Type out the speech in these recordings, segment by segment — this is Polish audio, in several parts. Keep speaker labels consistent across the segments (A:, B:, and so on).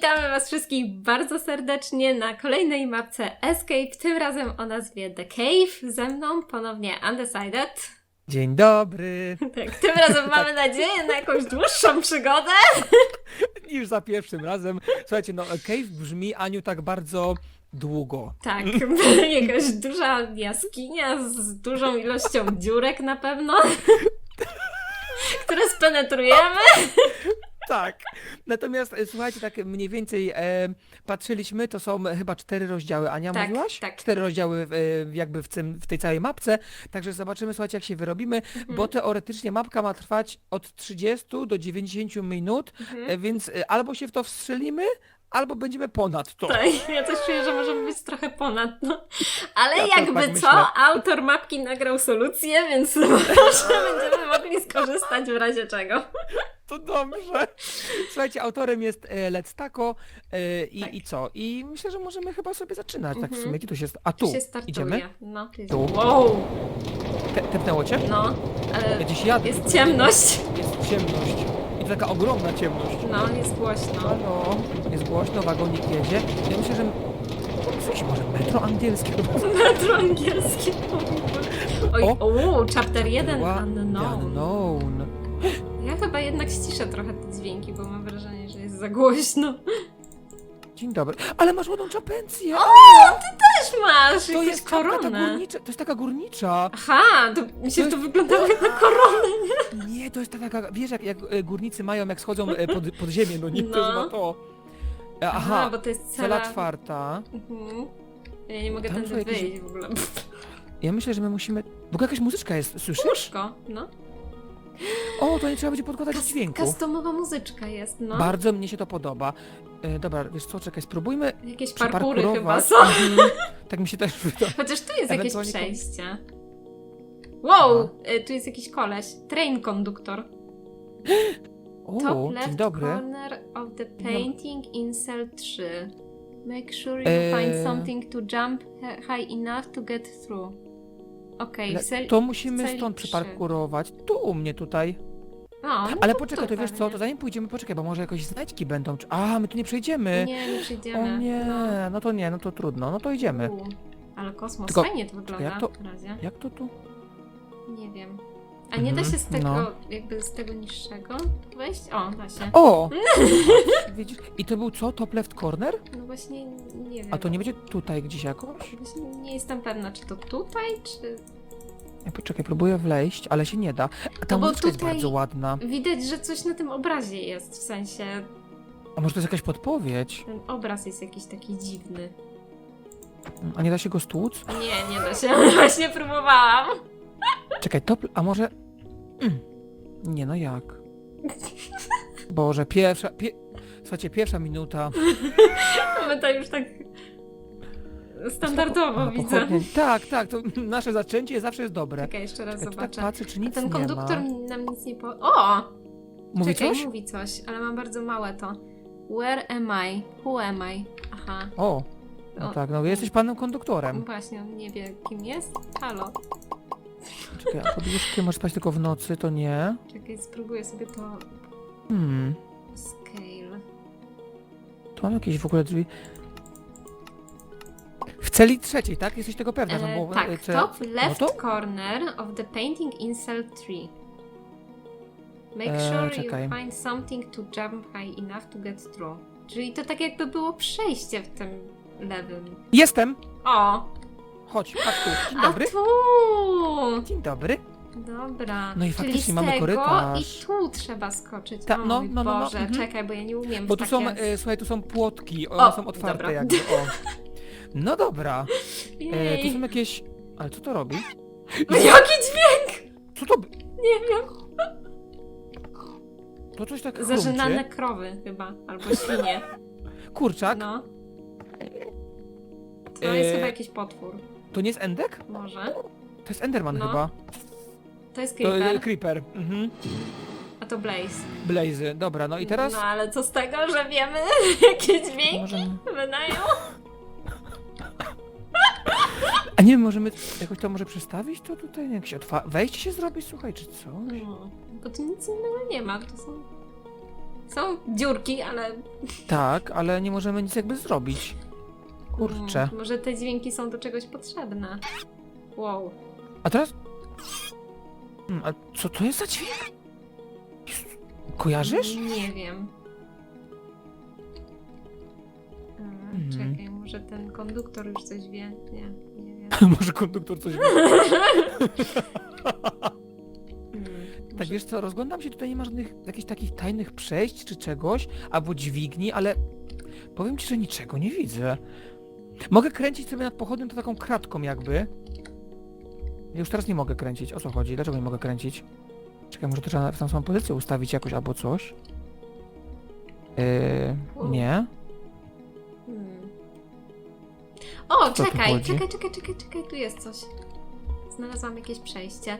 A: witamy Was wszystkich bardzo serdecznie na kolejnej mapce Escape, tym razem o nazwie The Cave. Ze mną ponownie Undecided.
B: Dzień dobry.
A: Tak, tym razem mamy nadzieję na jakąś dłuższą przygodę.
B: Niż za pierwszym razem. Słuchajcie, no cave brzmi Aniu tak bardzo długo.
A: Tak, jakaś duża jaskinia z dużą ilością dziurek na pewno, które spenetrujemy.
B: Tak. Natomiast e, słuchajcie, tak mniej więcej e, patrzyliśmy, to są chyba cztery rozdziały. Ania
A: Tak,
B: mówiłaś?
A: tak.
B: Cztery rozdziały e, jakby w, tym, w tej całej mapce. Także zobaczymy, słuchajcie, jak się wyrobimy,
A: Mhm.
B: bo teoretycznie mapka ma trwać od 30 do 90 minut,
A: Mhm.
B: e, więc e, albo się w to wstrzelimy, albo będziemy ponad to.
A: Tak, ja też czuję, że możemy być trochę ponad. No. Ale
B: Ja też
A: jakby
B: tak
A: co,
B: myślę.
A: autor mapki nagrał solucję, więc może będziemy mogli skorzystać w razie czego.
B: To dobrze. Słuchajcie, autorem jest e, Let's Taco e, i,
A: Tak.
B: i co? I myślę, że możemy chyba sobie zaczynać. Tak w
A: Mhm.
B: sumie, tu się... A
A: Tu
B: tu,
A: się startuje.
B: idziemy?
A: No, tu jest...
B: Tu.
A: Wow,
B: Te, tepnęło cię?
A: no, ale
B: Gdzieś jadę.
A: jest ciemność.
B: Jest ciemność. I to taka ogromna ciemność.
A: No, jest głośno.
B: Halo, jest głośno, wagonik jedzie. Ja myślę, że... Coś może metro angielskie.
A: Metro angielskie. Oj,
B: O!
A: o, chapter 1
B: Była-
A: unknown.
B: Unknown.
A: Ja chyba jednak ściszę trochę te dźwięki, bo mam wrażenie, że jest za głośno.
B: Dzień dobry. Ale masz ładną czapencję.
A: O, ty też masz
B: to jest czapka ta
A: koronę.
B: górnicza. To jest taka górnicza.
A: Aha, to mi się
B: To jest-
A: wyglądało jak na koronę.
B: Nie, to jest taka, wiesz jak, jak e, górnicy mają, jak schodzą e, pod, pod ziemię, no nie, to
A: No.
B: chyba to. E,
A: Aha,
B: Aha,
A: bo to jest
B: cela
A: cela...
B: czwarta.
A: Mhm. Ja nie mogę
B: Tam
A: tędy
B: są jakieś-
A: wyjść w ogóle.
B: Ja myślę, że my musimy... W ogóle jakaś muzyczka jest, słyszysz?
A: Łóżko, no.
B: O, to nie trzeba będzie podkładać
A: Kas-
B: dźwięku.
A: Customowa muzyczka jest, no.
B: Bardzo mnie się to podoba. E, dobra, wiesz co, czekaj, spróbujmy
A: Jakieś parkury
B: przeparkurować.
A: chyba są.
B: Mhm. Tak mi się też wydaje.
A: Chociaż tu jest jakieś
B: Ewentualnie
A: przejście. Wow, y, tu jest jakiś koleś. Train conductor.
B: O,
A: Top left
B: dzień dobry.
A: corner of the painting in cell 3. Make sure you
B: Eee.
A: find something to jump he- high enough to get through. Okej, w.
B: To musimy
A: celi
B: stąd
A: trzy.
B: przeparkurować. Tu u mnie tutaj.
A: O, no
B: Ale
A: to
B: poczekaj, to wiesz co, to zanim pójdziemy, poczekaj, bo może jakoś znajdźki będą. czy- A, my tu nie przejdziemy.
A: Nie, nie przyjdziemy.
B: O nie,
A: No.
B: no to nie, no to trudno, no to idziemy.
A: U, Ale kosmos,
B: Tylko-
A: fajnie to wygląda
B: jak to-
A: w razie.
B: Jak to tu?
A: Nie wiem. A nie da
B: Mhm,
A: się z tego,
B: no.
A: jakby z tego niższego wejść? O, da się.
B: O! Widzisz? I to był co? Top left corner?
A: No właśnie, nie wiem.
B: A to nie będzie tutaj gdzieś jakoś?
A: Właśnie nie jestem pewna, czy to tutaj, czy...
B: Ja poczekaj, próbuję wleźć, ale się nie da. A ta
A: No bo
B: muzyczka jest
A: tutaj-
B: bardzo ładna.
A: Widać, że coś na tym obrazie jest, w sensie
B: A może to jest jakaś podpowiedź?
A: ten obraz jest jakiś taki dziwny.
B: A nie da się go stłuc?
A: Nie, nie da się, właśnie próbowałam.
B: Czekaj, top... A może... Mm. Nie no jak? Boże, pierwsza... Pie... Słuchajcie, pierwsza minuta.
A: My to już tak standardowo
B: A,
A: widzę.
B: pochodnie. Tak, tak, to nasze zaczęcie zawsze jest dobre.
A: Czekaj, jeszcze raz
B: Ja tu tak
A: zobaczę.
B: patrzę, czy
A: A
B: nic
A: ten
B: nie
A: konduktor
B: ma.
A: nam nic nie po... O!
B: Mówi
A: Czekaj,
B: coś?
A: mówi coś, ale mam bardzo małe to. Where am I? Who am I? Aha.
B: O, no
A: O.
B: tak, no jesteś panem konduktorem.
A: Właśnie, on nie wie kim jest. Halo.
B: Czekaj, a pod łóżkiem możesz spać tylko w nocy, to nie.
A: Czekaj, spróbuję sobie to...
B: Hmm,
A: Scale.
B: tu mam jakieś w ogóle drzwi. W celi trzeciej, tak? Jesteś tego pewna?
A: E,
B: no bo,
A: tak,
B: e, ce-
A: top left
B: no to-
A: corner of the painting in cell 3. Make
B: E,
A: sure
B: czekaj.
A: you find something to jump high enough to get through. Czyli to tak jakby było przejście w tym lewym.
B: Jestem!
A: O!
B: Chodź, patrz tu. Dzień
A: A
B: dobry.
A: tu!
B: Dzień dobry.
A: Dobra.
B: No i
A: Czyli
B: faktycznie
A: z
B: mamy
A: tego
B: korytarz.
A: i tu trzeba skoczyć.
B: Ta-
A: o
B: no,
A: mój
B: no, no, no,
A: Boże,
B: mhm.
A: czekaj, bo ja nie umiem
B: Bo tu są,
A: takie...
B: e, słuchaj, tu są płotki, one
A: O,
B: są otwarte
A: dobra.
B: jakby, o. No dobra. E,
A: Jej.
B: tu są jakieś... Ale co to robi?
A: Jaki dźwięk?
B: Co to...
A: Nie wiem.
B: To coś tak
A: Zażynane
B: chrumczy.
A: krowy chyba, albo świnie.
B: Kurczak?
A: No. To jest
B: E,
A: chyba jakiś potwór.
B: To nie jest Endek?
A: Może.
B: To jest Enderman
A: No.
B: chyba.
A: To jest
B: To, e,
A: Creeper,
B: Creeper. Mhm.
A: a to Blaze.
B: Blazy. Dobra, no i teraz...
A: No ale co z tego, że wiemy, jakie dźwięki
B: Możemy...
A: wydają?
B: A nie możemy jakoś to może przestawić to tutaj? Jakieś otwa... Wejście się zrobić, słuchaj, czy co?
A: No, bo tu nic innego nie ma, to są Są dziurki, ale...
B: Tak, ale nie możemy nic jakby zrobić. Kurczę.
A: Mm, może te dźwięki są do czegoś potrzebne. Wow.
B: A teraz... Hmm, a co to jest za dźwięk? Kojarzysz?
A: Nie wiem. A,
B: Mhm.
A: Czekaj, może ten konduktor już coś wie? Nie, nie wiem.
B: Może konduktor coś wie.
A: Hmm,
B: Tak
A: może-
B: wiesz co, rozglądam się, tutaj nie ma żadnych jakichś takich tajnych przejść czy czegoś, albo dźwigni, ale powiem ci, że niczego nie widzę. Mogę kręcić sobie nad pochodnią to taką kratką jakby. Już teraz nie mogę kręcić. O co chodzi? Dlaczego nie mogę kręcić? Czekaj, może to trzeba w tą samą pozycję ustawić jakoś albo coś? Yy, nie.
A: Hmm. O,
B: Co tu
A: czekaj,
B: chodzi?
A: czekaj, czekaj, czekaj, czekaj, tu jest coś. Znalazłam jakieś przejście.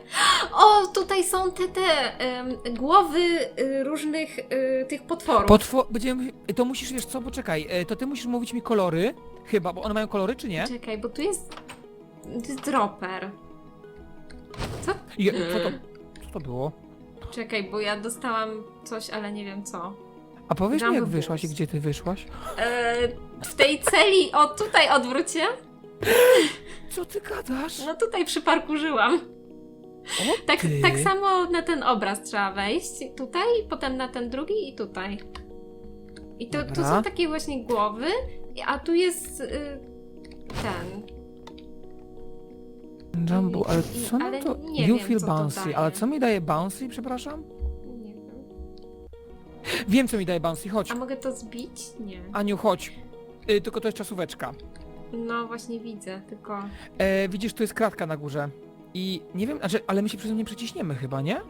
A: O, tutaj są te, te em, głowy y, różnych y, tych potworów.
B: Potwo będziemy... To musisz, wiesz co, poczekaj, e, to ty musisz mówić mi kolory, chyba, bo one mają kolory, czy nie?
A: Czekaj, bo tu jest, to jest dropper. Co?
B: Je, co, to, co to było?
A: Czekaj, bo ja dostałam coś, ale nie wiem co.
B: A powiesz mi, jak wyszłaś i gdzie ty wyszłaś?
A: E, w tej celi, o tutaj odwróćcie.
B: Co ty gadasz?
A: No tutaj przyparkurzyłam.
B: O,
A: Tak,
B: ty.
A: tak samo na ten obraz trzeba wejść. Tutaj, potem na ten drugi i tutaj. I to, tu
B: Dobra.
A: są takie właśnie głowy, a tu jest y, ten.
B: Jumbo, ale co
A: ale
B: na to?
A: nie
B: you
A: wiem,
B: feel
A: co to
B: bouncy,
A: daje.
B: ale co mi daje bouncy, przepraszam?
A: Nie wiem.
B: Wiem, co mi daje bouncy, chodź.
A: A mogę to zbić? Nie.
B: Aniu, chodź. Y, tylko to jest czasóweczka.
A: No właśnie widzę, tylko.
B: E, widzisz, tu jest kratka na górze. I nie wiem, znaczy, ale my się przez nią nie przeciśniemy chyba, nie?
A: E,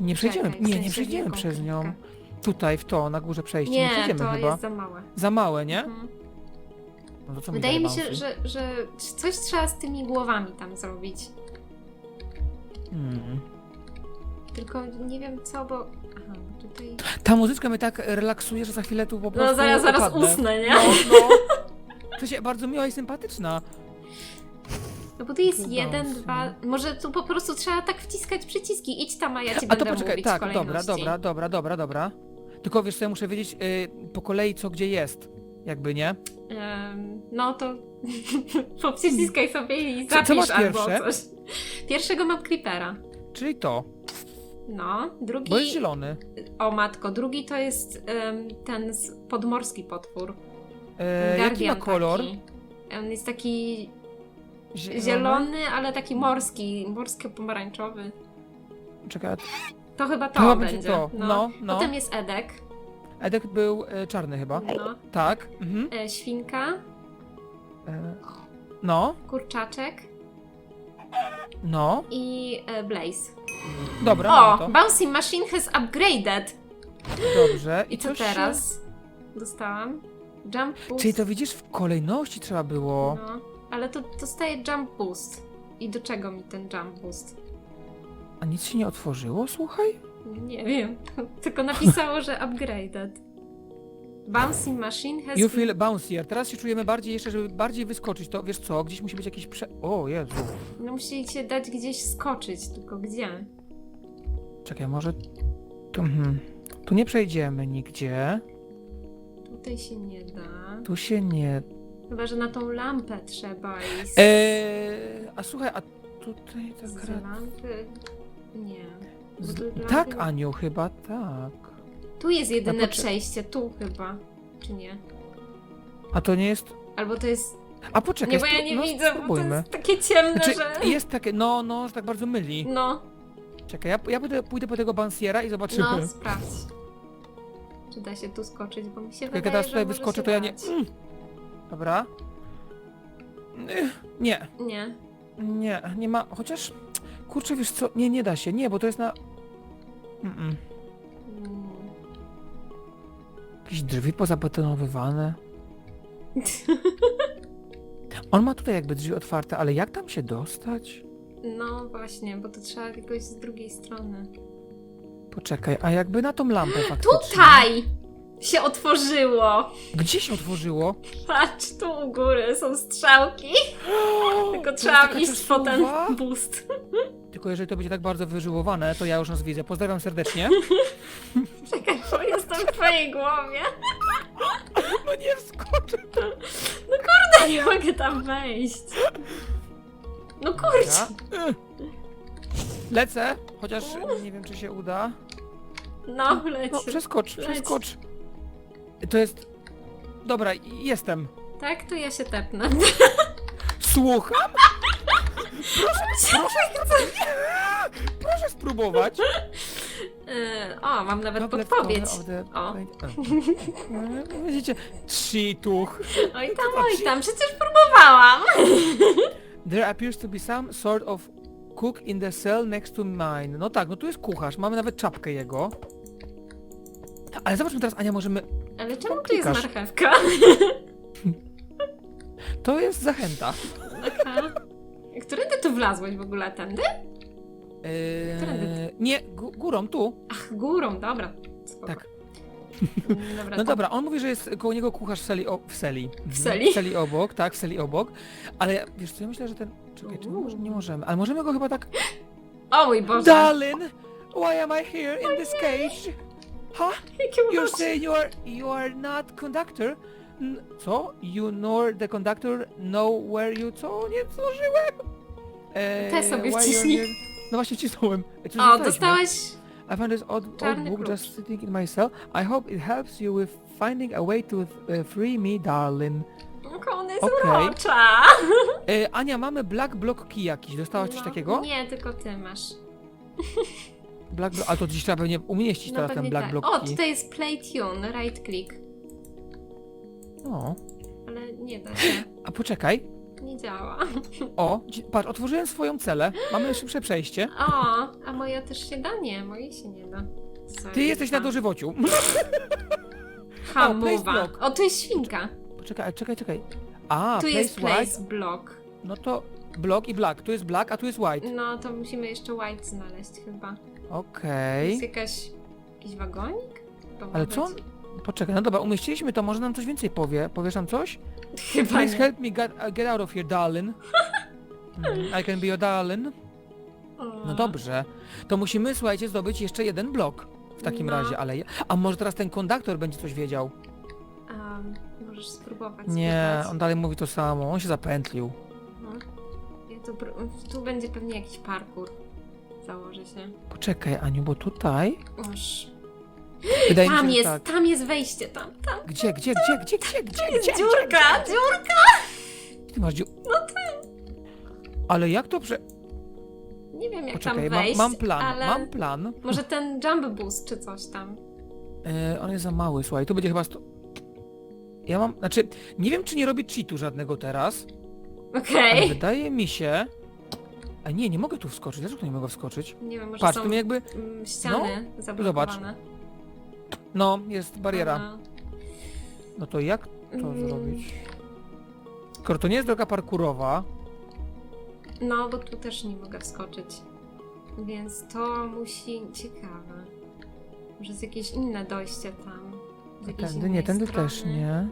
B: Nie przejdziemy,
A: czekaj, w
B: nie,
A: sensie
B: nie
A: w
B: przejdziemy
A: jaką
B: przez nią.
A: kratkę?
B: Tutaj, w to, na górze przejście, nie,
A: Nie,
B: przejdziemy
A: to
B: chyba.
A: jest za małe.
B: Za małe, nie?
A: Mhm.
B: No to co
A: Wydaje
B: mi
A: się, że, że coś trzeba z tymi głowami tam zrobić.
B: Hmm.
A: Tylko nie wiem co, bo. Aha, tutaj.
B: Ta muzyczka mnie tak relaksuje, że za chwilę tu po prostu
A: No zaraz, zaraz
B: upadnę.
A: usnę, nie?
B: No, no. To się bardzo miła i sympatyczna.
A: No bo tu jest jeden,
B: w
A: dwa. Może tu po prostu trzeba tak wciskać przyciski. Idź tam, a ja ci
B: A
A: będę
B: to poczekaj,
A: mówić
B: tak,
A: w
B: dobra,
A: kolejności.
B: dobra, dobra, dobra, dobra. Tylko wiesz co, ja muszę wiedzieć y, po kolei co gdzie jest. Jakby, nie?
A: Em, no to poprzyciskaj sobie i
B: Co- co
A: zapisz
B: masz
A: albo
B: pierwsze?
A: coś. Pierwszego mam Creepera.
B: Czyli to,
A: No, drugi.
B: bo jest zielony.
A: O matko, drugi to jest em, ten z- podmorski potwór.
B: E, jaki ma
A: Guardian
B: kolor?
A: Taki. On jest taki
B: Zielony?
A: zielony, ale taki morski, morsko-pomarańczowy.
B: Czekaj,
A: To chyba to,
B: to będzie
A: będzie.
B: to. No, no.
A: Potem jest Edek.
B: Edek był e, czarny chyba.
A: No.
B: Tak. Mhm.
A: E, świnka,
B: E, no,
A: kurczaczek
B: no.
A: i e, Blaze.
B: Dobra, mamy
A: O!
B: to.
A: Bouncy Machine has upgraded!
B: Dobrze.
A: I co
B: coś się-
A: teraz? Dostałam. Jump boost.
B: Czyli to widzisz, w kolejności trzeba było.
A: No, ale to dostaje jump boost. I do czego mi ten jump boost?
B: A nic się nie otworzyło, słuchaj?
A: Nie wiem. Tylko napisało, że upgraded. Bouncy Machine has
B: You feel bouncier. Teraz się czujemy bardziej jeszcze, żeby bardziej wyskoczyć. To wiesz co, gdzieś musi być jakieś prze... O Jezu.
A: No musicie dać gdzieś skoczyć, tylko gdzie?
B: Czekaj, może... Tu, mhm. tu nie przejdziemy nigdzie.
A: Tutaj się nie da.
B: Tu się nie...
A: Chyba, że na tą lampę trzeba iść.
B: Eee, a słuchaj, a tutaj ta
A: Z
B: gra...
A: lampy? Nie. Bo
B: Z...
A: tu lampy
B: Tak,
A: nie-
B: Aniu, chyba tak.
A: Tu jest jedyne
B: poczek-
A: przejście, tu chyba. Czy nie?
B: A to nie jest...
A: Albo to jest...
B: A poczekaj,
A: nie, bo ja
B: spró-
A: nie
B: no,
A: widzę, bo to
B: spróbujmy.
A: jest takie ciemne,
B: Znaczy,
A: że...
B: jest takie, no, no, że tak bardzo myli.
A: No,
B: Czekaj, ja, ja pójdę, pójdę po tego bansiera i zobaczymy.
A: no, sprawdź. Czy da się tu skoczyć, bo mi się
B: Jak
A: wydaje,
B: teraz
A: że
B: tutaj
A: może
B: wyskoczę,
A: się
B: to ja nie...
A: dać.
B: Mm. Dobra. Nie,
A: Nie.
B: nie, nie ma, chociaż... Kurczę, wiesz co, nie, nie da się, nie, bo to jest na... Mm -mm.
A: Mm.
B: Jakieś drzwi pozabetonowywane. On ma tutaj jakby drzwi otwarte, ale jak tam się dostać?
A: No właśnie, bo to trzeba jakoś z drugiej strony.
B: Poczekaj, a jakby na tą lampę faktycznie...
A: Tutaj! Się otworzyło!
B: Gdzie się otworzyło?
A: Patrz, tu u góry są strzałki. Tylko trzeba
B: taka
A: iść po ten boost.
B: Tylko jeżeli to będzie tak bardzo wyżyłowane, to ja już nas widzę. Pozdrawiam serdecznie.
A: Czekaj, bo jestem w twojej głowie.
B: No nie wskoczę.
A: Nie mogę tam wejść. No kurczę.
B: Dobra. Lecę, chociaż nie wiem, czy się uda.
A: No, leć.
B: No, przeskocz,
A: Leć.
B: przeskocz. To jest... Dobra, jestem.
A: Tak, to ja się tepnę.
B: Słucham? Proszę, proszę, proszę spróbować.
A: Yy, o, mam nawet podpowiedź.
B: cover of the
A: O.
B: a. Widzicie, cheatuch.
A: Oj tam, oj tam, przecież próbowałam.
B: There appears to be some sort of cook in the cell next to mine. No tak, no tu jest kucharz, mamy nawet czapkę jego. Ale zobaczmy teraz, Ania, możemy...
A: Ale czemu tu jest
B: Klikasz.
A: marchewka?
B: To jest zachęta.
A: Aha. Którędy tu wlazłeś w ogóle? Tędy?
B: Eee, nie, gó- górą, tu.
A: Ach, górą, dobra. Spoko.
B: Tak.
A: Mm, Dobra,
B: No
A: to-
B: dobra, on mówi, że jest koło niego kucharz w seli, o, w seli. Mhm.
A: W seli?
B: W seli obok, tak, w seli obok. Ale wiesz co, ja myślę, że ten... Czekaj, czy może, nie możemy, ale możemy go chyba tak...
A: O mój Boże!
B: Darling, why am I here in this cage? Huh?
A: Jakie
B: You
A: urocze.
B: say you are, you are not conductor? N co? You nor the conductor know where you... Co? Nie zdążyłem! Eee,
A: Te sobie
B: why you're
A: wciśnij.
B: here- No właśnie wcisnąłem. E, co
A: O,
B: zostaliśmy?
A: dostałeś...
B: I found this odd,
A: Czarny
B: book
A: klucz.
B: just sitting in my cell. I hope it helps you with finding a way to uh, free me, darling.
A: Jaka ona jest
B: Okej.
A: urocza!
B: E, Ania, mamy black block key jakiś. Dostałaś coś
A: No,
B: takiego?
A: Nie, tylko ty masz.
B: Black blo- A to dziś trzeba pewnie umieścić
A: No
B: teraz ten
A: pewnie
B: black
A: tak.
B: block
A: O,
B: key.
A: tutaj jest play tune, right click.
B: O,
A: Ale nie da się.
B: a poczekaj.
A: Nie działa.
B: O, dzi- patrz, otworzyłem swoją celę. Mamy szybsze przejście.
A: O, a moja też się da? Nie, moje się nie da. Sorry,
B: Ty jesteś na dożywociu.
A: Hamowa.
B: place block.
A: O, tu jest świnka.
B: Poczekaj, czekaj, czekaj. A,
A: Tu
B: place
A: jest place
B: white.
A: block.
B: No to block i black. Tu jest black, a tu jest white.
A: No, to musimy jeszcze white znaleźć chyba.
B: Okej.
A: Jest jakaś... jakiś wagonik? To
B: Ale
A: być.
B: co on... Poczekaj, no dobra, umieściliśmy to, może nam coś więcej powie. Powiesz nam coś?
A: Chyba
B: Please
A: nie.
B: help me get, uh, get out of here, darling. Mm, I can be your darling. No dobrze. To musimy, słuchajcie, zdobyć jeszcze jeden blok. W takim
A: No.
B: razie, ale... ja- A może teraz ten konduktor będzie coś wiedział?
A: Możesz spróbować.
B: Nie, on dalej mówi to samo. On się zapętlił.
A: No. Ja tu, pró- tu będzie pewnie jakiś parkour. Założę się.
B: Poczekaj, Aniu, bo tutaj...
A: Oż.
B: Wydaje mi
A: Tam
B: się,
A: jest,
B: tak.
A: tam jest wejście, tam, tam.
B: Gdzie, gdzie, gdzie, gdzie, gdzie, gdzie,
A: Jest
B: gdzie,
A: dziurka, dziurka!
B: Ty masz dziu... No ty! Ale jak to prze...
A: Nie wiem jak
B: Poczekaj,
A: tam
B: mam,
A: wejść,
B: mam plan,
A: ale
B: mam plan.
A: może ten jump boost czy coś tam.
B: E, on jest za mały, słuchaj, tu będzie chyba sto... Ja mam, znaczy, nie wiem czy nie robię cheatu żadnego teraz, ale
A: Okej.
B: wydaje mi się... A nie, nie mogę tu wskoczyć, dlaczego nie mogę wskoczyć?
A: Nie wiem, może
B: Patrz,
A: są
B: tu mi jakby,
A: mm, ściany zablokowane.
B: no, jest bariera.
A: Aha.
B: No to jak to
A: Mm.
B: zrobić? Skoro to nie jest droga parkurowa,
A: No, bo tu też nie mogę wskoczyć. Więc to musi... Ciekawe. Może jest jakieś inne dojście tam. Z
B: a
A: jakiejś
B: tędy,
A: innej
B: nie, tędy
A: strony.
B: też nie.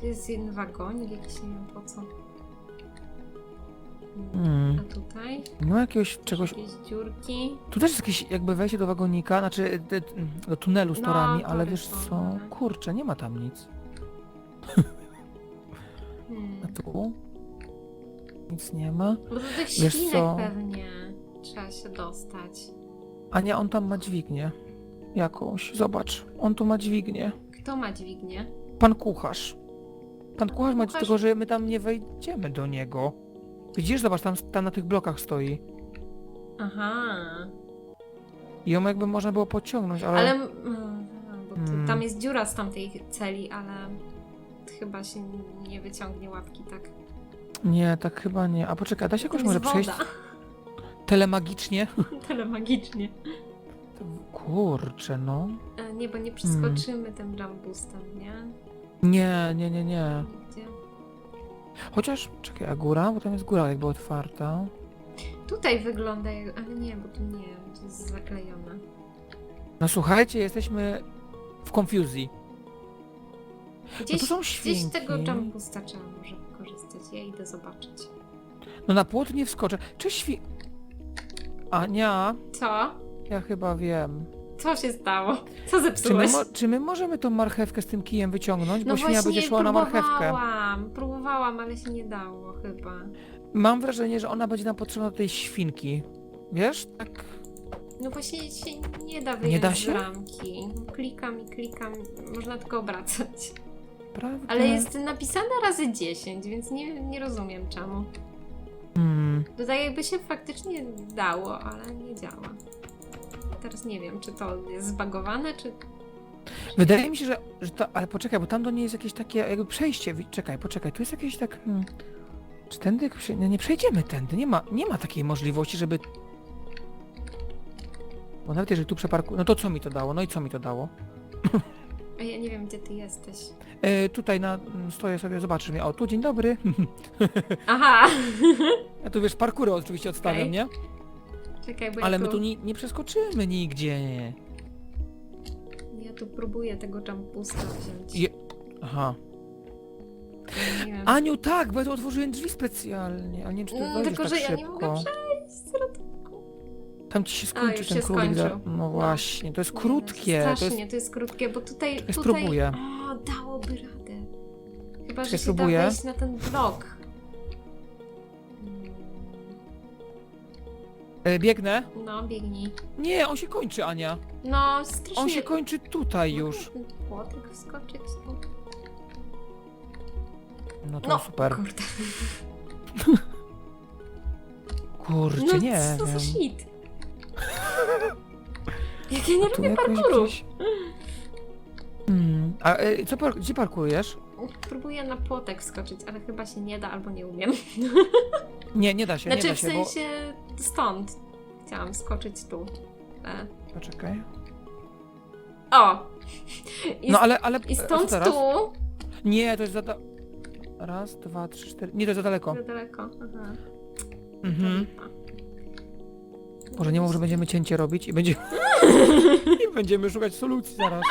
A: Tu jest jeden wagonik jakiś, nie wiem po co.
B: Mm.
A: A tutaj?
B: Nie ma jakiegoś czegoś...
A: Jakieś dziurki.
B: Tu też jest jakieś jakby wejście do wagonika, znaczy de, do tunelu z
A: No,
B: torami, ale
A: tory
B: wiesz
A: są,
B: co,
A: no.
B: kurczę, nie ma tam nic.
A: Hmm.
B: A tu? Nic nie ma.
A: Bo do tych
B: Wiesz co?
A: pewnie trzeba się dostać.
B: Ania, on tam ma dźwignię. Jakąś, zobacz. On tu ma dźwignię.
A: Kto ma dźwignię?
B: Pan kucharz. Pan kucharz ma
A: kucharz-
B: tylko, że my tam nie wejdziemy do niego. Widzisz, zobacz, tam, tam na tych blokach stoi.
A: Aha.
B: I ją jakby można było pociągnąć, ale...
A: Ale... mm, Bo tu,
B: Hmm.
A: tam jest dziura z tamtej celi, ale chyba się nie wyciągnie łapki tak.
B: Nie, tak chyba nie. A poczekaj, da się jakoś może
A: jest
B: przejść
A: woda.
B: telemagicznie?
A: Telemagicznie.
B: Kurczę, no.
A: E, Nie, bo nie przeskoczymy tym jump boostem, nie?
B: Nie, nie, nie, nie.
A: Gdzie?
B: Chociaż, czekaj, a góra? Bo tam jest góra jakby otwarta.
A: Tutaj wygląda, jak- ale nie, bo tu nie, to jest zaklejone.
B: No słuchajcie, jesteśmy w.
A: Gdzieś,
B: No to są
A: gdzieś
B: świnki.
A: tego jump boosta trzeba może wykorzystać. Ja idę zobaczyć.
B: No na płot nie wskoczę. Czy świ... Ania,
A: Co?
B: Ja chyba wiem.
A: Co się stało? Co
B: Czy my,
A: zepsułeś?
B: mo- czy my możemy tą marchewkę z tym kijem wyciągnąć? Bo
A: No
B: świnia będzie szła na marchewkę.
A: próbowałam, próbowałam, ale się nie dało chyba.
B: Mam wrażenie, że ona będzie nam potrzebna do tej świnki. Wiesz? Tak.
A: No właśnie się nie da wyjąć
B: da
A: z
B: się?
A: ramki. Klikam i klikam, można tylko obracać.
B: Prawda?
A: Ale jest napisane razy 10, więc nie, nie rozumiem czemu.
B: Hmm.
A: To tak jakby się faktycznie dało, ale nie działa. Teraz nie wiem, czy to jest zbagowane, czy...
B: Wydaje mi się, że, że to... Ale poczekaj, bo tam do niej jest jakieś takie jakby przejście. Czekaj, poczekaj, tu jest jakieś tak... Hmm. Czy tędy... prze- Nie, przejdziemy tędy. Nie ma, nie ma takiej możliwości, żeby... Bo nawet jeżeli tu przeparku... No to co mi to dało? No i co mi to dało?
A: A ja nie wiem, gdzie ty jesteś.
B: E, tutaj na... Stoję sobie, zobaczysz mnie. O, tu dzień dobry.
A: Aha!
B: Ja tu wiesz, parkury oczywiście odstawiam,
A: Okej.
B: nie?
A: Czekaj, bo
B: Ale
A: ja
B: my
A: tu,
B: nie, nie przeskoczymy nigdzie.
A: ja tu próbuję tego jumpusta wziąć.
B: Je... Aha.
A: Nie wiem.
B: Aniu, tak, bo ja tu otworzyłem drzwi specjalnie, ale nie wiem, czy ty
A: Mm,
B: wejdziesz
A: tylko,
B: tak
A: że ja nie mogę przejść.
B: Tam ci się skończy
A: już
B: ten
A: się
B: królik. za-
A: skończył.
B: No właśnie, to jest krótkie. To
A: Strasznie,
B: jest...
A: to jest krótkie, bo tutaj... Tutaj...
B: spróbuję.
A: O, dałoby radę. Chyba, że
B: Czekaj,
A: się
B: spróbuję.
A: da wejść na ten blok.
B: E, biegnę.
A: No, biegnij.
B: Nie, on się kończy, Ania.
A: No, strasznie...
B: On się kończy tutaj już.
A: Mogę na ten płotek wskoczyć tu?
B: No to
A: No,
B: super.
A: kurde.
B: Kurczę,
A: No,
B: nie
A: co za
B: wiem.
A: shit. Jak ja nie
B: Tu
A: lubię
B: jakoś
A: parkouru.
B: gdzieś- Hmm. A e, co par... gdzie parkujesz?
A: Próbuję na płotek wskoczyć, ale chyba się nie da albo nie umiem.
B: Nie, nie da się,
A: Znaczy
B: nie da
A: w
B: się,
A: sensie stąd. Chciałam skoczyć tu. E.
B: Poczekaj.
A: O! I,
B: No ale, ale...
A: I stąd tu.
B: Nie, to jest za... Da... Raz, dwa, trzy, cztery... Nie, to jest za daleko.
A: Za daleko. Aha.
B: Mhm. Może nie mów, że będziemy cięcie robić i będzie... I będziemy szukać solucji zaraz.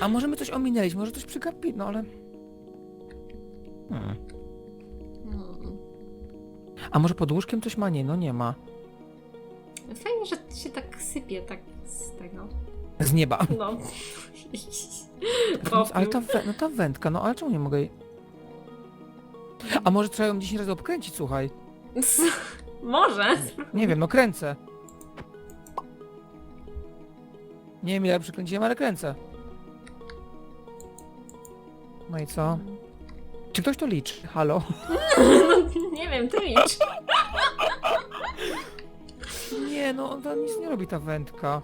B: A może my coś ominęliśmy, może coś przegapi... No ale... Hmm. A może pod łóżkiem coś ma? Nie, no nie ma.
A: Fajnie, że się tak sypie tak z tego.
B: Z nieba.
A: No.
B: Ale ta, wę- no ta wędka, no ale czemu nie mogę jej... A może trzeba ją 10 razy obkręcić, słuchaj.
A: Może.
B: Nie wiem, no kręcę. Nie wiem ile przykręciłem, ale kręcę. No i co? Czy ktoś to liczy? Halo?
A: No, nie wiem, ty licz.
B: Nie, no on tam nic nie robi ta wędka.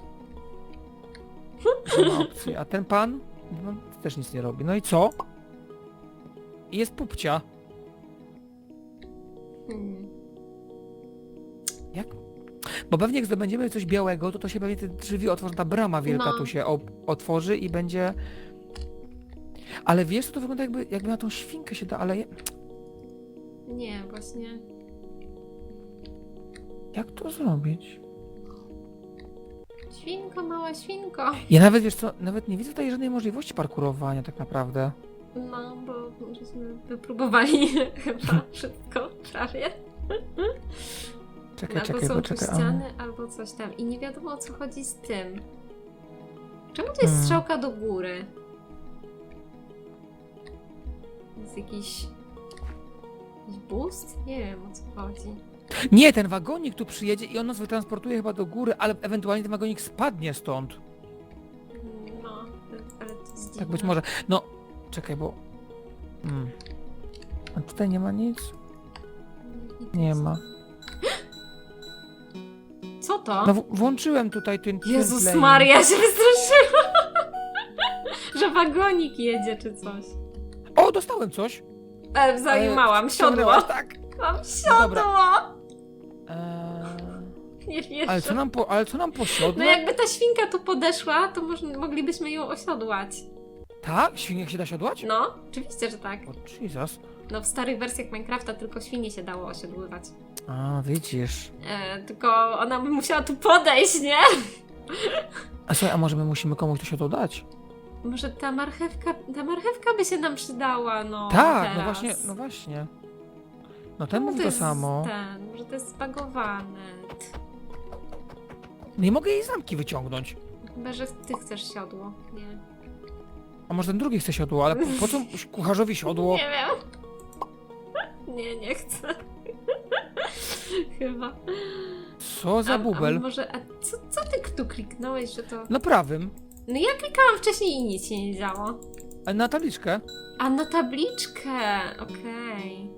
B: Nie ma opcji. A ten pan? No, też nic nie robi. No i co? I Jest pupcia.
A: Hmm.
B: Jak? Bo pewnie jak zdobędziemy coś białego, to to się pewnie te drzwi otworzy, ta brama wielka
A: No.
B: tu się op- otworzy i będzie... Ale wiesz, co to wygląda jakby, jakby na tą świnkę się da, ale ja-
A: Nie, właśnie.
B: jak to zrobić?
A: Świnko, mała świnko.
B: Ja nawet, wiesz co, nawet nie widzę tutaj żadnej możliwości parkurowania tak naprawdę.
A: No, bo żeśmy wypróbowali chyba wszystko prawie.
B: Czekaj,
A: albo
B: czekaj,
A: są tu
B: a-
A: ściany, albo coś tam. I nie wiadomo o co chodzi z tym. Czemu to jest
B: Hmm.
A: strzałka do góry? Jest jakiś... Jakiś boost? Nie wiem o co chodzi.
B: Nie, ten wagonik tu przyjedzie i on nas wytransportuje chyba do góry, ale ewentualnie ten wagonik spadnie stąd.
A: No, ale to jest
B: Tak być może. No, czekaj, bo... Hmm. A tutaj nie ma nic? Nie ma.
A: Co to?
B: No w- włączyłem tutaj ten ten
A: Jezus. Maria, się wystraszyłam! Że wagonik jedzie czy coś.
B: O, dostałem coś!
A: E, zajmałam, siodło.
B: Ściągnęłaś, Tak.
A: Mam
B: No
A: siodło!
B: Eee,
A: Nie
B: ale co nam po, ale co nam po
A: No jakby ta świnka tu podeszła, to może, moglibyśmy ją osiodłać.
B: Tak? Świniak się da siodłać?
A: No, oczywiście, że tak.
B: O, Jesus.
A: No w starych wersjach Minecrafta tylko świnie się dało osiodływać.
B: A, widzisz.
A: E, tylko ona by musiała tu podejść, nie?
B: A słuchaj, a może my musimy komuś to siodło dać?
A: Może ta marchewka, ta marchewka by się nam przydała, no
B: tak,
A: teraz.
B: no właśnie, no właśnie. No ten
A: No
B: mówi to
A: jest
B: samo.
A: Ten, może to jest zbagowane.
B: Nie mogę jej z ramki wyciągnąć.
A: Chyba, że ty chcesz siodło. Nie.
B: A może ten drugi chce siodło, ale po, po co kucharzowi siodło?
A: Nie wiem. Nie, nie chcę. Chyba.
B: Co za
A: A-
B: bubel?
A: A może, a co, co ty tu kliknąłeś, że to...
B: Na prawym.
A: No ja klikałam wcześniej i nic się nie działo.
B: A na tabliczkę.
A: A na tabliczkę, okej.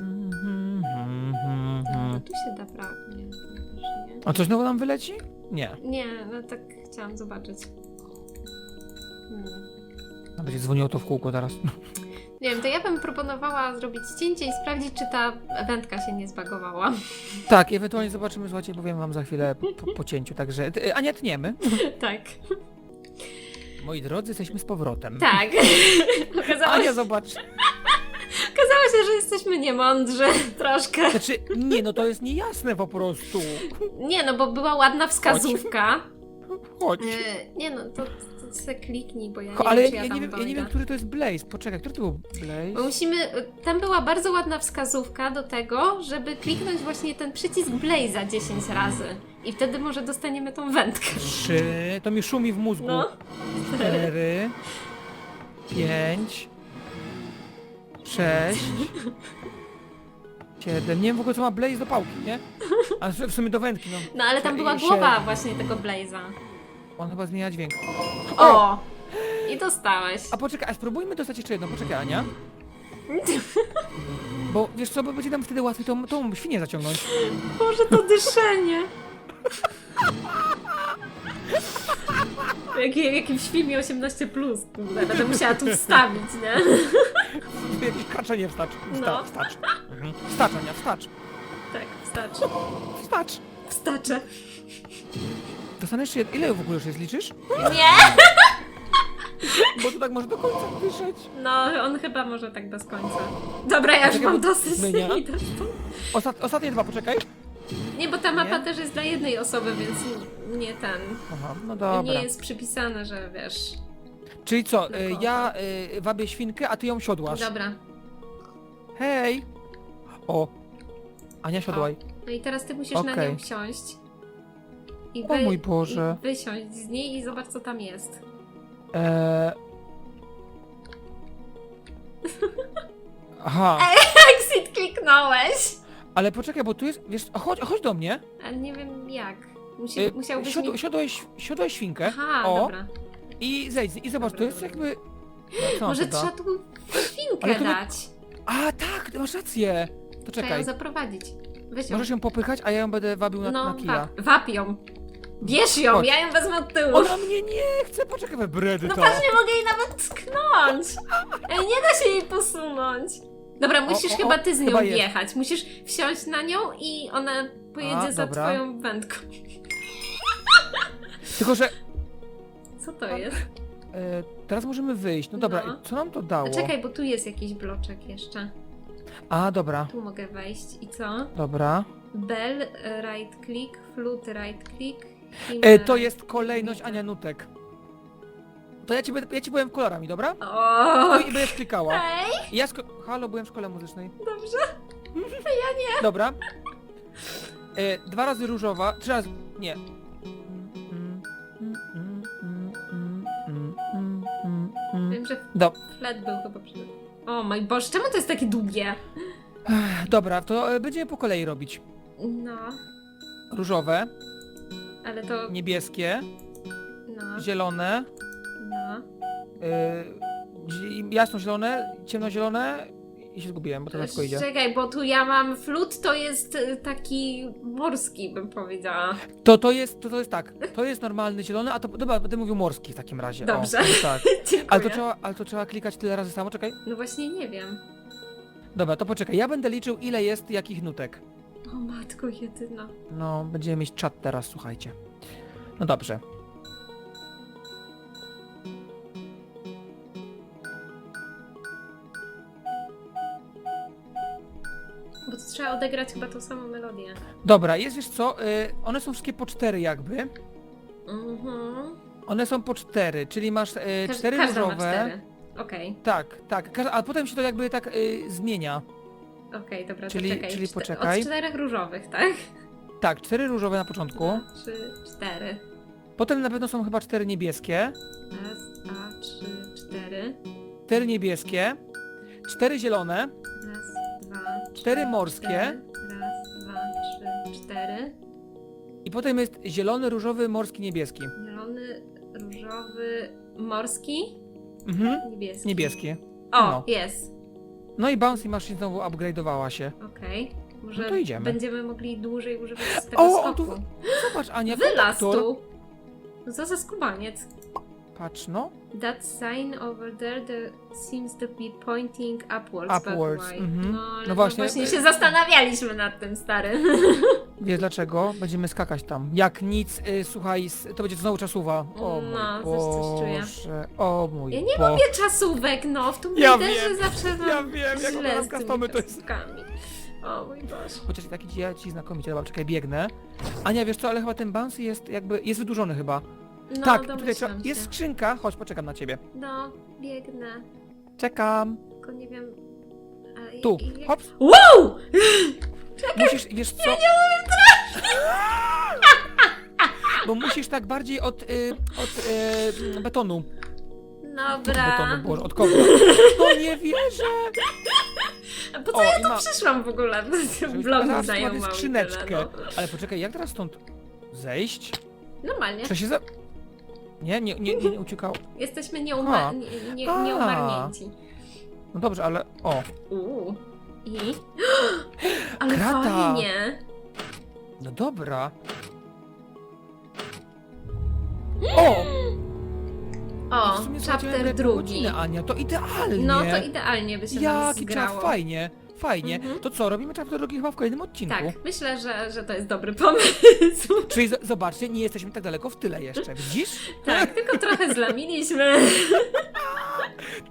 B: Mhm,
A: No tu się da prawie. Nie.
B: A coś znowu nam wyleci? Nie.
A: Nie, no tak chciałam zobaczyć. Hmm.
B: Będzie dzwoniło to w kółko teraz.
A: Nie wiem, to ja bym proponowała zrobić cięcie i sprawdzić, czy ta wędka się nie zbagowała.
B: Tak, ewentualnie zobaczymy, słuchajcie, powiem wam za chwilę po, po cięciu, także... ty- A nie tniemy.
A: tak.
B: Moi drodzy, jesteśmy z powrotem.
A: Tak. okazało,
B: Ania,
A: się,
B: zobacz.
A: okazało się, że jesteśmy niemądrzy troszkę.
B: Znaczy, nie, no to jest niejasne po prostu.
A: Nie, no bo była ładna wskazówka.
B: Chodź.
A: E, nie no, to, to se kliknij, bo ja nie
B: Cho, ale
A: wiem, czy
B: ja,
A: ja, tam
B: nie wiem, ja nie
A: dojdę.
B: wiem, który to jest Blaze. Poczekaj, który to był
A: Bo
B: Blaze?
A: musimy. Tam była bardzo ładna wskazówka do tego, żeby kliknąć właśnie ten przycisk Blaze'a 10 razy. I wtedy może dostaniemy tą wędkę.
B: Trzy, to mi szumi w mózgu.
A: No.
B: Cztery, pięć, sześć, siedem. Nie wiem w ogóle, co ma Blaze do pałki, nie? A w w sumie do wędki, no.
A: No ale tam była
B: Siedem.
A: głowa właśnie tego Blaze'a.
B: On chyba zmienia dźwięk.
A: O! I dostałeś.
B: A poczekaj, a spróbujmy dostać jeszcze jedno. Poczekaj, Ania. Bo wiesz co, bo będzie nam wtedy łatwiej tą, tą świnię zaciągnąć.
A: Boże, to dyszenie. Jak, w jakimś filmie 18 plus, będę musiała tu wstawić, nie?
B: Jakieś kraczenie wstacz. Wsta,
A: No.
B: Wstacz. Mhm. Wstacz, Ania, wstacz.
A: Tak, wstacz.
B: Wstacz.
A: Wstaczę.
B: Dostanę jeszcze jedno. Ile w ogóle już jest, liczysz?
A: Nie!
B: Bo to tak może do końca wyszeć.
A: No, on chyba może tak bez końca. Dobra, ja już
B: Czekaj,
A: mam
B: bo
A: dosyć
B: zmienia.
A: idę stąd.
B: Ostat, ostatnie dwa, poczekaj.
A: Nie, bo ta mapa
B: Nie?
A: też jest dla jednej osoby, więc nie ten.
B: Aha, no dobra.
A: Nie jest przypisane, że wiesz.
B: Czyli co, y, ja y, wabię świnkę, a ty ją siodłasz.
A: Dobra.
B: Hej! O! Ania, siodłaj.
A: No i teraz ty musisz na
B: Okej.
A: nią wsiąść. I
B: O mój Boże.
A: I wysiąść z niej i zobacz, co tam jest.
B: Eee... Aha,
A: Exit kliknąłeś!
B: ale poczekaj, bo tu jest, wiesz, a chodź, chodź do mnie.
A: A nie wiem jak. Musi,
B: Y,
A: musiałbyś
B: siodł,
A: mi...
B: świnkę.
A: Aha,
B: o,
A: dobra.
B: I zejdź, i zobacz,
A: Dobra,
B: to jest
A: dobra.
B: jakby... No, co
A: Może trzeba tu świnkę
B: Ale to wy-
A: dać.
B: A, tak, masz rację. To
A: Trzeba
B: czekaj,
A: ją zaprowadzić. Weź ją.
B: możesz ją popychać, a ja ją będę wabił na,
A: No,
B: na kija.
A: wap, wap ją. Bierz ją,
B: Chodź.
A: ja ją wezmę od tyłu.
B: Ona mnie nie chce, poczekaj, we bredy
A: No
B: to.
A: patrz, nie mogę jej nawet tknąć. Ej, nie da się jej posunąć. Dobra, musisz
B: o, o,
A: chyba ty z nią
B: chyba jest.
A: wjechać. Musisz wsiąść na nią i ona pojedzie
B: A,
A: za
B: dobra.
A: twoją wędką.
B: Tylko, że
A: Co to jest?
B: e, teraz możemy wyjść. No dobra,
A: No.
B: co nam to dało?
A: A czekaj, bo tu jest jakiś bloczek jeszcze.
B: A, dobra,
A: Tu mogę wejść i co?
B: dobra.
A: Bell, e, right click, flute, right click.
B: E, to jest kolejność. Ania Nutek. To ja ci, będę- ja ci powiem kolorami, dobra?
A: O,
B: I będziesz klikała.
A: Hej,
B: Ja sko- Halo, byłem w szkole muzycznej.
A: dobrze.
B: Dobra. E, dwa razy różowa, trzy razy... Nie.
A: Wiem, że
B: Do,
A: flet był chyba przed... O mój Boże, czemu to jest takie długie?
B: dobra, to e, będziemy po kolei robić.
A: No,
B: Różowe,
A: ale to...
B: niebieskie,
A: No,
B: zielone,
A: no.
B: zi- jasnozielone, ciemnozielone i się zgubiłem, bo to szybko idzie.
A: Czekaj, bo tu ja mam flut, to jest y, taki morski, bym powiedziała.
B: To, to jest, to, to jest tak, to jest normalny zielony, a to, dobra, będę mówił morski w takim razie.
A: Dobrze.
B: O, tak.
A: Dziękuję.
B: Ale to, trzeba, ale to trzeba klikać tyle razy samo, czekaj.
A: No właśnie nie wiem.
B: Dobra, to poczekaj, ja będę liczył ile jest jakich nutek.
A: O matko jedyna.
B: No, będziemy mieć czat teraz, słuchajcie. No dobrze.
A: Bo to trzeba odegrać chyba tą samą melodię.
B: Dobra, jest wiesz co, y, one są wszystkie po cztery jakby.
A: Mhm.
B: One są po cztery, czyli masz y,
A: Każ-
B: cztery
A: każda ma
B: różowe.
A: cztery. Okej,
B: Tak, tak, każ- a potem się to jakby tak y, zmienia.
A: Okej, dobra,
B: Czyli-
A: to czekaj.
B: czyli
A: Czte-
B: poczekaj.
A: Od czterech różowych, tak?
B: Tak, cztery różowe na początku.
A: Trzy, cztery.
B: Potem na pewno są chyba cztery niebieskie.
A: Raz, dwa, trzy, cztery.
B: Cztery niebieskie. Cztery zielone.
A: Raz, dwa,
B: Cztery morskie.
A: cztery. Raz, dwa, trzy, cztery.
B: I potem jest zielony, różowy, morski, niebieski.
A: Zielony, różowy, morski,
B: Mhm.
A: niebieski.
B: Niebieski.
A: O,
B: No.
A: jest.
B: No i Bouncy Machine znowu upgrade'owała się.
A: Okej. Może
B: No to idziemy.
A: będziemy mogli dłużej używać tego
B: O, on
A: skoku.
B: tu- Zobacz, Ania,
A: Wylaz
B: konduktor.
A: tu. Za skubaniec.
B: Patrz, no.
A: That sign over there that seems to be pointing upwards. but
B: Upwards,
A: why?
B: mhm.
A: No, ale
B: No
A: no
B: właśnie.
A: właśnie. się zastanawialiśmy nad tym, stary.
B: Wiesz dlaczego? Będziemy skakać tam. Jak nic, y, słuchaj, s- to będzie znowu czasówa. O mój
A: No, coś- coś czuję.
B: Boże, o mój
A: Ja nie
B: Bo...
A: lubię czasówek, no. W Tomb
B: Ja wiem,
A: zawsze mam
B: ja wiem, jak
A: źle z tymi
B: customy to jest-
A: czasówkami. O mój Boże.
B: Chociaż i taki ja ci znakomicie, dobra, czekaj, biegnę. Ania, wiesz co, ale chyba ten Bouncy jest jakby, jest wydłużony chyba.
A: No,
B: tak, tutaj
A: domyślam
B: trzeba,
A: się.
B: jest skrzynka, chodź, poczekam na ciebie.
A: No, biegnę.
B: Czekam.
A: Tylko nie wiem... i-
B: Tu,
A: i jak-
B: hops.
A: Wow!
B: Musisz, wiesz co? Bo musisz tak bardziej od, y, od y, betonu.
A: Dobra.
B: Betonu, boże, od kogo? No nie wierzę!
A: A po co
B: O,
A: ja
B: i
A: tu
B: ma-
A: przyszłam w ogóle? Vlog
B: pokazała
A: znają
B: sobie
A: mały
B: skrzyneczkę.
A: tyle,
B: Ale poczekaj, jak teraz stąd zejść?
A: no. Normalnie.
B: Czy się za... Nie, nie, nie, nie, nie uciekało.
A: Jesteśmy
B: A.
A: nieuma- nie, nie,
B: A.
A: nieumarnięci.
B: No dobrze, ale... O,
A: Uuu. I? Ale
B: Krata.
A: fajnie.
B: no dobra. O!
A: O,
B: w sumie słuchajcie,
A: chapter
B: jakby
A: drugi.
B: godzinę, Ania, to idealnie.
A: No to idealnie by się nam
B: Jaki
A: zgrało.
B: czas, fajnie, fajnie.
A: Mhm.
B: To co, robimy chapter drugi chyba w kolejnym odcinku.
A: Tak, myślę, że, że to jest dobry pomysł.
B: Czyli z- zobaczcie, nie jesteśmy tak daleko w tyle jeszcze, widzisz?
A: Tak, tylko trochę zlamiliśmy.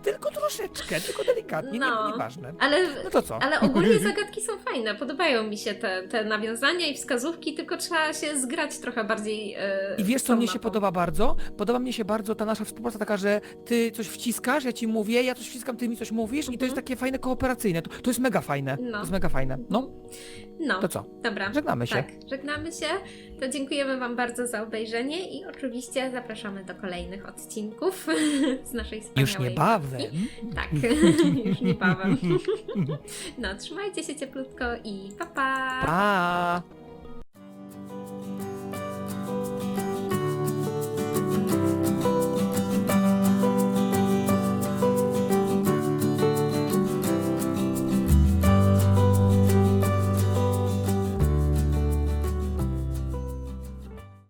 B: Tylko troszeczkę, tylko delikatnie,
A: No.
B: nie, nieważne.
A: Ale,
B: No to co?
A: ale ogólnie zagadki są fajne. Podobają mi się te, te nawiązania i wskazówki, tylko trzeba się zgrać trochę bardziej. e,
B: I wiesz
A: z
B: co
A: tą
B: mnie się
A: mapą.
B: podoba bardzo? Podoba mnie się bardzo ta nasza współpraca taka, że ty coś wciskasz, ja ci mówię, ja coś wciskam, ty mi coś mówisz i to jest takie fajne kooperacyjne. To, to jest mega fajne.
A: Mhm. No.
B: To jest mega fajne. No,
A: No,
B: to co?
A: dobra.
B: Żegnamy się.
A: Tak, żegnamy się. To dziękujemy Wam bardzo za obejrzenie i oczywiście zapraszamy do kolejnych odcinków z naszej wspaniałej
B: Już niebawem.
A: mapki. Tak, już niebawem. No, trzymajcie się cieplutko i pa pa!
B: Pa!